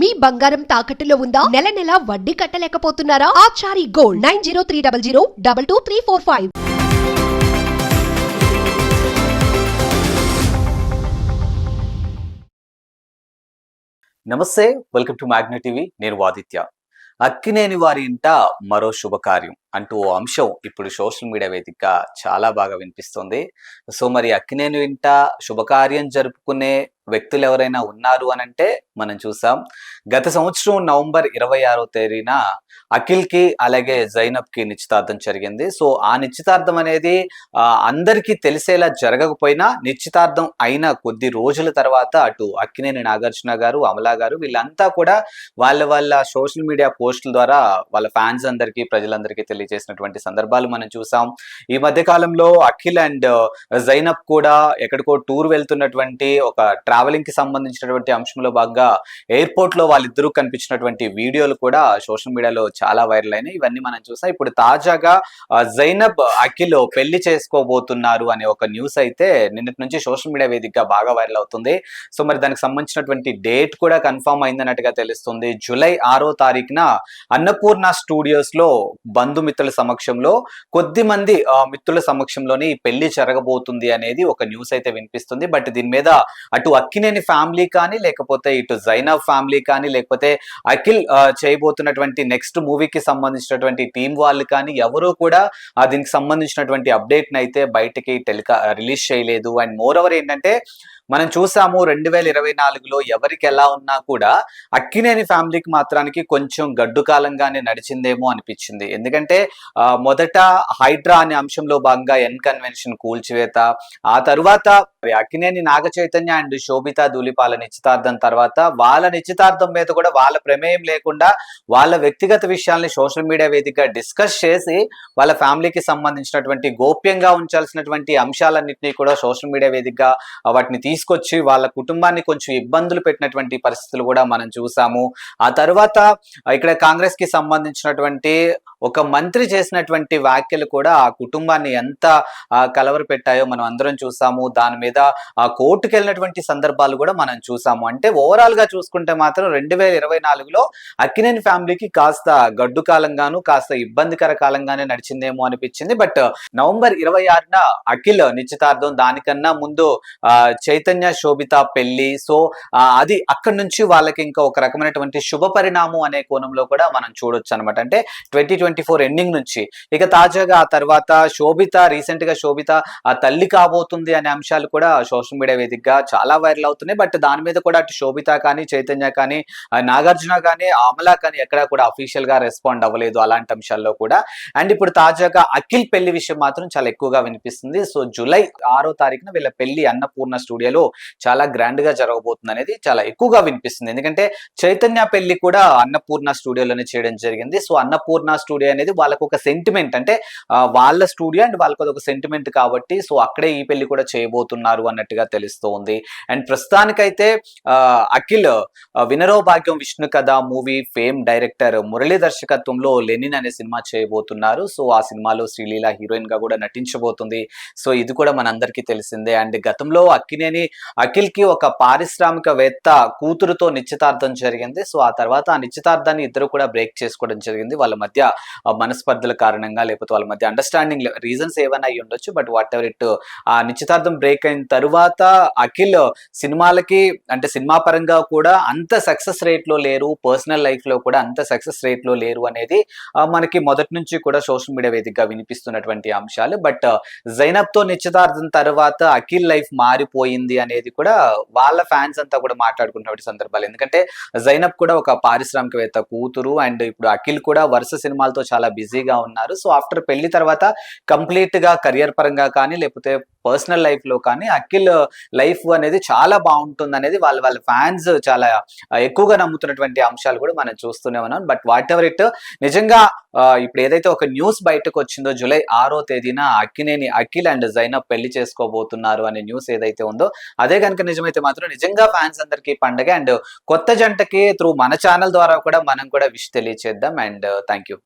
మీ బంగారం తాకట్టులో ఉందా? నెల నెల వడ్డీ కట్టలేకపోతున్నారా? Achari gold nine zero three double zero double two three four five. నమస్తే వెల్కమ్ టు మ్యాగ్నా టీవీ. నేను వాదిత్య అక్కినేని వారి ఇంట మరో శుభకార్యం అంటూ ఓ అంశం ఇప్పుడు సోషల్ మీడియా వేదిక చాలా బాగా వినిపిస్తుంది. సో మరి అక్కినేని ఇంట శుభకార్యం జరుపుకునే వ్యక్తులు ఎవరైనా ఉన్నారు అని అంటే మనం చూసాం. గత సంవత్సరం నవంబర్ ఇరవై ఆరో తేదీన అఖిల్కి అలాగే జైనబ్కి నిశ్చితార్థం జరిగింది. సో ఆ నిశ్చితార్థం అనేది అందరికీ తెలిసేలా జరగకపోయినా నిశ్చితార్థం అయిన కొద్ది రోజుల తర్వాత అటు అక్కినేని నాగార్జున గారు అమలా గారు వీళ్ళంతా కూడా వాళ్ళ వాళ్ళ సోషల్ మీడియా పోస్టుల ద్వారా వాళ్ళ ఫ్యాన్స్ అందరికీ ప్రజలందరికీ తెలియజేసినటువంటి సందర్భాలు మనం చూసాం. ఈ మధ్య కాలంలో అఖిల్ అండ్ జైనబ్ కూడా ఎక్కడికో టూర్ వెళ్తున్నటువంటి ఒక ట్రావెలింగ్కి సంబంధించినటువంటి అంశంలో భాగంగా ఎయిర్పోర్ట్లో వాళ్ళిద్దరూ కనిపించినటువంటి వీడియోలు కూడా సోషల్ మీడియాలో చాలా వైరల్ అయినాయి. ఇవన్నీ మనం చూసాం. ఇప్పుడు తాజాగా జైనబ్ అఖిల్ పెళ్ళి చేసుకోబోతున్నారు అనే ఒక న్యూస్ అయితే నిన్నటి నుంచి సోషల్ మీడియా వేదికగా బాగా వైరల్ అవుతుంది. సో మరి దానికి సంబంధించినటువంటి డేట్ కూడా కన్ఫర్మ్ అయిందన్నట్టుగా తెలుస్తుంది. జూలై ఆరో తారీఖున అన్నపూర్ణ స్టూడియోస్లో బంధుమిత్రుల సమక్షంలో కొద్ది మంది మిత్రుల సమక్షంలోనే ఈ పెళ్ళి జరగబోతుంది అనేది ఒక న్యూస్ అయితే వినిపిస్తుంది. బట్ దీని మీద అటు అక్కినేని ఫ్యామిలీ కానీ లేకపోతే ఇటు జైనబ్ ఫ్యామిలీ కానీ లేకపోతే అఖిల్ చేయబోతున్నటువంటి నెక్స్ట్ మూవీకి సంబంధించినటువంటి టీం వాళ్ళు కానీ ఎవరూ కూడా దీనికి సంబంధించినటువంటి అప్డేట్ అయితే బయటికి టెలికా రిలీజ్ చేయలేదు. అండ్ మోర్ ఓవర్ ఏంటంటే మనం చూసాము రెండు వేల ఇరవై నాలుగులో ఎవరికి ఎలా ఉన్నా కూడా అక్కినేని ఫ్యామిలీకి మాత్రానికి కొంచెం గడ్డు కాలంగానే నడిచిందేమో అనిపించింది. ఎందుకంటే మొదట హైడ్రా అనే అంశంలో భాగంగా ఎన్ కన్వెన్షన్ కూల్చివేత ఆ తర్వాత అక్కినేని నాగ చైతన్య అండ్ శోభిత ధూళిపాల నిశ్చితార్థం తర్వాత వాళ్ళ నిశ్చితార్థం మీద కూడా వాళ్ళ ప్రమేయం లేకుండా వాళ్ళ వ్యక్తిగత విషయాల్ని సోషల్ మీడియా వేదికగా డిస్కస్ చేసి వాళ్ళ ఫ్యామిలీకి సంబంధించినటువంటి గోప్యంగా ఉంచాల్సినటువంటి అంశాలన్నింటినీ కూడా సోషల్ మీడియా వేదికగా వాటిని తీసి తీసుకొచ్చి వాళ్ళ కుటుంబాన్ని కొంచెం ఇబ్బందులు పెట్టినటువంటి పరిస్థితులు కూడా మనం చూసాము. ఆ తర్వాత ఇక్కడ కాంగ్రెస్కి సంబంధించినటువంటి ఒక మంత్రి చేసినటువంటి వ్యాఖ్యలు కూడా ఆ కుటుంబాన్ని ఎంత కలవర పెట్టాయో మనం అందరం చూసాము. దాని మీద ఆ కోర్టుకు వెళ్ళినటువంటి సందర్భాలు కూడా మనం చూసాము. అంటే ఓవరాల్గా చూసుకుంటే మాత్రం రెండు వేల ఇరవై నాలుగులో అక్కినేని ఫ్యామిలీకి కాస్త గడ్డు కాలంగాను కాస్త ఇబ్బందికర కాలంగానే నడిచిందేమో అనిపించింది. బట్ నవంబర్ ఇరవై ఆరున అఖిల్ నిశ్చితార్థం దానికన్నా ముందు ఆ, చైతన్య శోభిత పెళ్ళి సో అది అక్కడి నుంచి వాళ్ళకి ఇంకా ఒక రకమైనటువంటి శుభ పరిణామం అనే కోణంలో కూడా మనం చూడొచ్చు అనమాట అంటే ట్వంటీ ట్వంటీ ఫోర్ ఎండింగ్ నుంచి. ఇక తాజాగా ఆ తర్వాత శోభిత రీసెంట్గా శోభిత ఆ తల్లి కాబోతుంది అనే అంశాలు కూడా సోషల్ మీడియా వేదికగా చాలా వైరల్ అవుతున్నాయి. బట్ దాని మీద కూడా అటు శోభిత కానీ చైతన్య కానీ నాగార్జున కానీ ఆమలా కానీ ఎక్కడా కూడా అఫీషియల్గా రెస్పాండ్ అవ్వలేదు అలాంటి అంశాల్లో కూడా. అండ్ ఇప్పుడు తాజాగా అఖిల్ పెళ్ళి విషయం మాత్రం చాలా ఎక్కువగా వినిపిస్తుంది. సో జూలై ఆరో తారీఖున వీళ్ళ పెళ్ళి అన్నపూర్ణ స్టూడియోలో చాలా గ్రాండ్గా జరగబోతుంది అనేది చాలా ఎక్కువగా వినిపిస్తుంది. ఎందుకంటే చైతన్య పెళ్ళి కూడా అన్నపూర్ణ స్టూడియోలోనే చేయడం జరిగింది. సో అన్నపూర్ణ స్టూడియో అనేది వాళ్ళకు ఒక సెంటిమెంట్ అంటే వాళ్ళ స్టూడియో అండ్ వాళ్ళకి అది ఒక సెంటిమెంట్ కాబట్టి సో అక్కడే ఈ పెళ్ళి కూడా చేయబోతున్నారు అన్నట్టుగా తెలుస్తోంది. అండ్ ప్రస్తుతానికైతే అఖిల్ వినరో భాగ్యం విష్ణు కథ మూవీ ఫేమ్ డైరెక్టర్ మురళీ దర్శకత్వంలో లెనిన్ అనే సినిమా చేయబోతున్నారు. సో ఆ సినిమాలో శ్రీలీల హీరోయిన్గా కూడా నటించబోతుంది. సో ఇది కూడా మనందరికీ తెలిసిందే. అండ్ గతంలో అక్కినేని అఖిల్కి ఒక పారిశ్రామికవేత్త కూతురుతో నిశ్చితార్థం జరిగింది. సో ఆ తర్వాత ఆ నిశ్చితార్థాన్ని ఇద్దరు కూడా బ్రేక్ చేసుకోవడం జరిగింది. వాళ్ళ మధ్య మనస్పర్ధల కారణంగా లేకపోతే వాళ్ళ మధ్య అండర్స్టాండింగ్ రీజన్స్ ఏమైనా అయి ఉండొచ్చు. బట్ వాట్ ఎవర్ ఇట్ ఆ నిశ్చితార్థం బ్రేక్ అయిన తరువాత అఖిల్ సినిమాలకి అంటే సినిమా పరంగా కూడా అంత సక్సెస్ రేట్లో లేరు. పర్సనల్ లైఫ్లో కూడా అంత సక్సెస్ రేట్లో లేరు అనేది మనకి మొదటి నుంచి కూడా సోషల్ మీడియా వేదికగా వినిపిస్తున్నటువంటి అంశాలు. బట్ జైనబ్తో నిశ్చితార్థం తర్వాత అఖిల్ లైఫ్ మారిపోయింది అనేది కూడా వాళ్ళ ఫ్యాన్స్ అంతా కూడా మాట్లాడుకున్నటువంటి సందర్భాలు. ఎందుకంటే జైనబ్ కూడా ఒక పారిశ్రామికవేత్త కూతురు. అండ్ ఇప్పుడు అఖిల్ కూడా వరుస సినిమాలతో చాలా బిజీగా ఉన్నారు. సో ఆఫ్టర్ పెళ్ళి తర్వాత కంప్లీట్గా కెరియర్ పరంగా కానీ లేకపోతే పర్సనల్ లైఫ్లో కానీ అఖిల్ లైఫ్ అనేది చాలా బాగుంటుంది అనేది వాళ్ళ వాళ్ళ ఫ్యాన్స్ చాలా ఎక్కువగా నమ్ముతున్నటువంటి అంశాలు కూడా మనం చూస్తూనే ఉన్నాం. బట్ వాట్ ఎవర్ ఇట్ నిజంగా ఇప్పుడు ఏదైతే ఒక న్యూస్ బయటకు వచ్చిందో జూలై ఆరో తేదీన అక్కినేని అఖిల్ అండ్ జైనబ్ పెళ్ళి చేసుకోబోతున్నారు అనే న్యూస్ ఏదైతే ఉందో అదే కనుక నిజమైతే మాత్రం నిజంగా ఫ్యాన్స్ అందరికీ పండగ అండ్ కొత్త జంటకి త్రూ మన ఛానల్ ద్వారా కూడా మనం కూడా విష్ తెలియచేద్దాం. And thank you